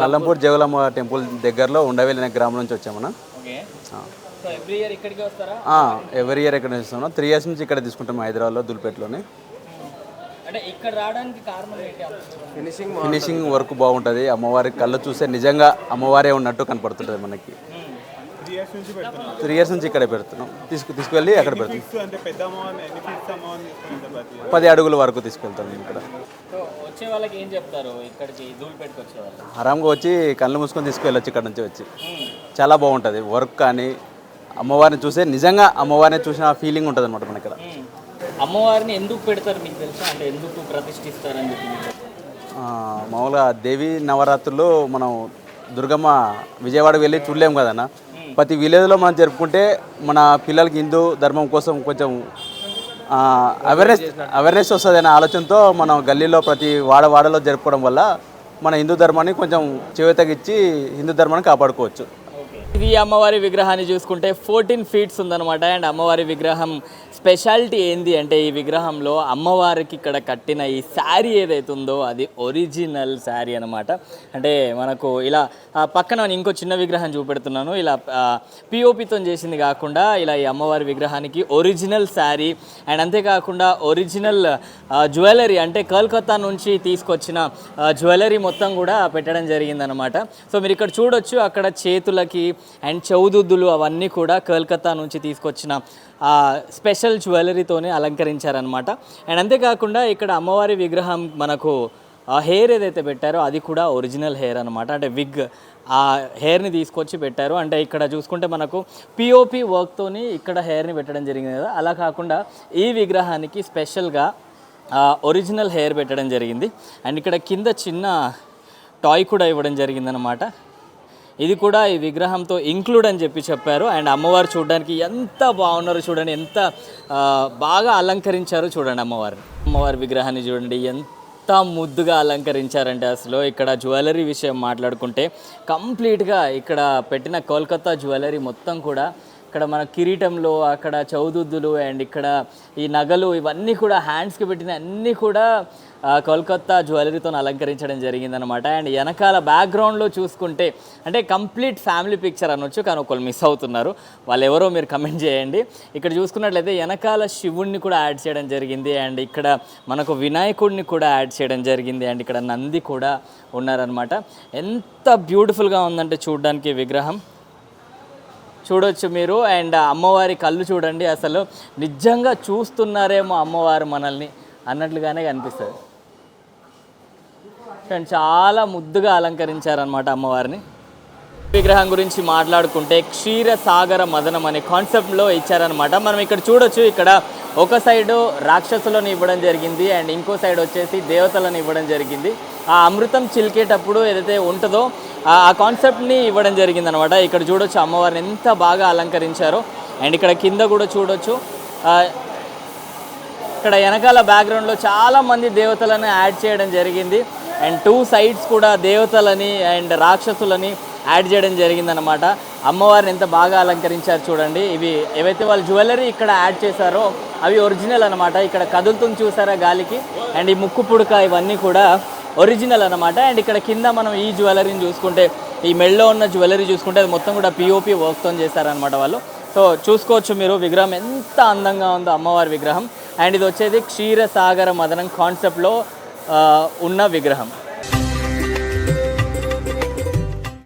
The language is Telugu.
నల్లంపూర్ జగలమ్మ టెంపుల్ దగ్గరలో ఉండవెళ్ళిన గ్రామం నుంచి వచ్చామన్నా. ఓకే. సో ఎవ్రీ ఇయర్ ఇక్కడికి వస్తారా? ఎవరి ఇయర్ ఇక్కడ ఇస్తున్నాం త్రీ ఇయర్స్ నుంచి ఇక్కడ తీసుకుంటాం హైదరాబాద్లో దుల్పేటలోనే. అంటే ఇక్కడ రావడానికి కారణం ఏంటి ఫినిషింగ్ ఫినిషింగ్ వర్క్ బాగుంటుంది. అమ్మవారి కళ్ళు చూస్తే నిజంగా అమ్మవారే ఉన్నట్టు కనపడుతుంటుంది మనకి. త్రీ ఇయర్స్ నుంచి ఇక్కడే పెడుతున్నాం. తీసుకు తీసుకువెళ్ళి అక్కడ పెడుతున్నాం. పది అడుగుల వరకు తీసుకెళ్తాం ఇక్కడ. సో వచ్చే వాళ్ళకి ఏం చెప్తారు? ఇక్కడికి ధూళిపేటకి వచ్చే వాళ్ళు ఆరాంగా వచ్చి కళ్ళు మూసుకొని తీసుకువెళ్ళొచ్చు ఇక్కడ నుంచి వచ్చి. చాలా బాగుంటుంది. వర్క్ కానీ అమ్మవారిని చూసే నిజంగా అమ్మవారిని చూసిన ఫీలింగ్ ఉంటుంది అనమాట మన ఇక్కడ. అమ్మవారిని ఎందుకు పెడతారు మీకు తెలుసా? అంటే ఎందుకు ప్రతిష్ఠిస్తారని చెప్పి మామూలుగా దేవి నవరాత్రులు మనం దుర్గమ్మ విజయవాడ వెళ్ళి చూడలేము కదన్న? ప్రతి విలేజ్లో మనం జరుపుకుంటే మన పిల్లలకి హిందూ ధర్మం కోసం కొంచెం అవేర్నెస్ అవేర్నెస్ వస్తుంది అనే ఆలోచనతో మనం గల్లీలో ప్రతి వాడ వాడలో జరుపుకోవడం వల్ల మన హిందూ ధర్మాన్ని కొంచెం చెవితగిచ్చి హిందూ ధర్మాన్ని కాపాడుకోవచ్చు. ఇది అమ్మవారి విగ్రహాన్ని చూసుకుంటే ఫోర్టీన్ ఫీట్స్ ఉందన్నమాట. అండ్ అమ్మవారి విగ్రహం స్పెషాలిటీ ఏంది అంటే ఈ విగ్రహంలో అమ్మవారికి ఇక్కడ కట్టిన ఈ శారీ ఏదైతే ఉందో అది ఒరిజినల్ శారీ అనమాట అంటే మనకు ఇలా పక్కన ఇంకో చిన్న విగ్రహం చూపెడుతున్నాను. ఇలా పిఓపితో చేసింది కాకుండా ఇలా ఈ అమ్మవారి విగ్రహానికి ఒరిజినల్ శారీ అండ్ అంతేకాకుండా ఒరిజినల్ జ్యువెలరీ అంటే కల్కత్తా నుంచి తీసుకొచ్చిన జ్యువెలరీ మొత్తం కూడా పెట్టడం జరిగిందనమాట సో మీరు ఇక్కడ చూడొచ్చు అక్కడ చేతులకి అండ్ చౌదుద్దులు అవన్నీ కూడా కోల్కతా నుంచి తీసుకొచ్చిన ఆ స్పెషల్ జ్యువెలరీతోనే అలంకరించారనమాట అండ్ అంతేకాకుండా ఇక్కడ అమ్మవారి విగ్రహం మనకు ఆ హెయిర్ ఏదైతే పెట్టారో అది కూడా ఒరిజినల్ హెయిర్ అనమాట అంటే విగ్ ఆ హెయిర్ని తీసుకొచ్చి పెట్టారు. అంటే ఇక్కడ చూసుకుంటే మనకు పిఓపి వర్క్తోని ఇక్కడ హెయిర్ని పెట్టడం జరిగింది కదా. అలా కాకుండా ఈ విగ్రహానికి స్పెషల్గా ఒరిజినల్ హెయిర్ పెట్టడం జరిగింది. అండ్ ఇక్కడ కింద చిన్న టాయ్ కూడా ఇవ్వడం జరిగిందనమాట ఇది కూడా ఈ విగ్రహంతో ఇంక్లూడ్ అని చెప్పి చెప్పారు. అండ్ అమ్మవారు చూడడానికి ఎంత బాగున్నారో చూడండి ఎంత బాగా అలంకరించారో చూడండి అమ్మవారిని అమ్మవారి విగ్రహాన్ని చూడండి ఎంత ముద్దుగా అలంకరించారంటే అసలు. ఇక్కడ జ్యువెలరీ విషయం మాట్లాడుకుంటే కంప్లీట్గా ఇక్కడ పెట్టిన కోల్కతా జ్యువెలరీ మొత్తం కూడా ఇక్కడ మన కిరీటంలో అక్కడ చౌదుద్దులు అండ్ ఇక్కడ ఈ నగలు ఇవన్నీ కూడా హ్యాండ్స్కి పెట్టిన అన్నీ కూడా కోల్కత్తా జ్యువెలరీతో అలంకరించడం జరిగిందనమాట అండ్ వెనకాల బ్యాక్గ్రౌండ్లో చూసుకుంటే అంటే కంప్లీట్ ఫ్యామిలీ పిక్చర్ అనొచ్చు కానీ ఒకళ్ళు మిస్ అవుతున్నారు. వాళ్ళు ఎవరో మీరు కమెంట్ చేయండి. ఇక్కడ చూసుకున్నట్లయితే వెనకాల శివుణ్ణి కూడా యాడ్ చేయడం జరిగింది. అండ్ ఇక్కడ మనకు వినాయకుడిని కూడా యాడ్ చేయడం జరిగింది. అండ్ ఇక్కడ నంది కూడా ఉన్నారనమాట ఎంత బ్యూటిఫుల్గా ఉందంటే చూడడానికి విగ్రహం. చూడొచ్చు మీరు. అండ్ అమ్మవారి కళ్ళు చూడండి అసలు. నిజంగా చూస్తున్నారేమో అమ్మవారు మనల్ని అన్నట్లుగానే కనిపిస్తుంది. చాలా ముద్దుగా అలంకరించారనమాట అమ్మవారిని. విగ్రహం గురించి మాట్లాడుకుంటే క్షీరసాగర మదనం అనే కాన్సెప్ట్లో ఇచ్చారనమాట మనం ఇక్కడ చూడొచ్చు ఇక్కడ ఒక సైడు రాక్షసులను ఇవ్వడం జరిగింది అండ్ ఇంకో సైడ్ వచ్చేసి దేవతలను ఇవ్వడం జరిగింది. ఆ అమృతం చిలికేటప్పుడు ఏదైతే ఉంటుందో ఆ కాన్సెప్ట్ని ఇవ్వడం జరిగింది అనమాట ఇక్కడ చూడొచ్చు అమ్మవారిని ఎంత బాగా అలంకరించారో. అండ్ ఇక్కడ కింద కూడా చూడొచ్చు. ఇక్కడ వెనకాల బ్యాక్గ్రౌండ్లో చాలామంది దేవతలను యాడ్ చేయడం జరిగింది. అండ్ టూ సైడ్స్ కూడా దేవతలని అండ్ రాక్షసులని యాడ్ చేయడం జరిగిందనమాట అమ్మవారిని ఎంత బాగా అలంకరించారు చూడండి. ఇవి ఏవైతే వాళ్ళు జ్యువెలరీ ఇక్కడ యాడ్ చేశారో అవి ఒరిజినల్ అనమాట ఇక్కడ కదులుతుంది చూసారా గాలికి. అండ్ ఈ ముక్కు పుడక ఇవన్నీ కూడా ఒరిజినల్ అనమాట అండ్ ఇక్కడ కింద మనం ఈ జ్యువెలరీని చూసుకుంటే ఈ మెడలో ఉన్న జ్యువెలరీ చూసుకుంటే అది మొత్తం కూడా పిఓపి వర్క్తో చేశారనమాట వాళ్ళు. సో చూసుకోవచ్చు మీరు విగ్రహం ఎంత అందంగా ఉందో అమ్మవారి విగ్రహం. అండ్ ఇది వచ్చేది క్షీరసాగర మదనం కాన్సెప్ట్లో ఉన్న విగ్రహం.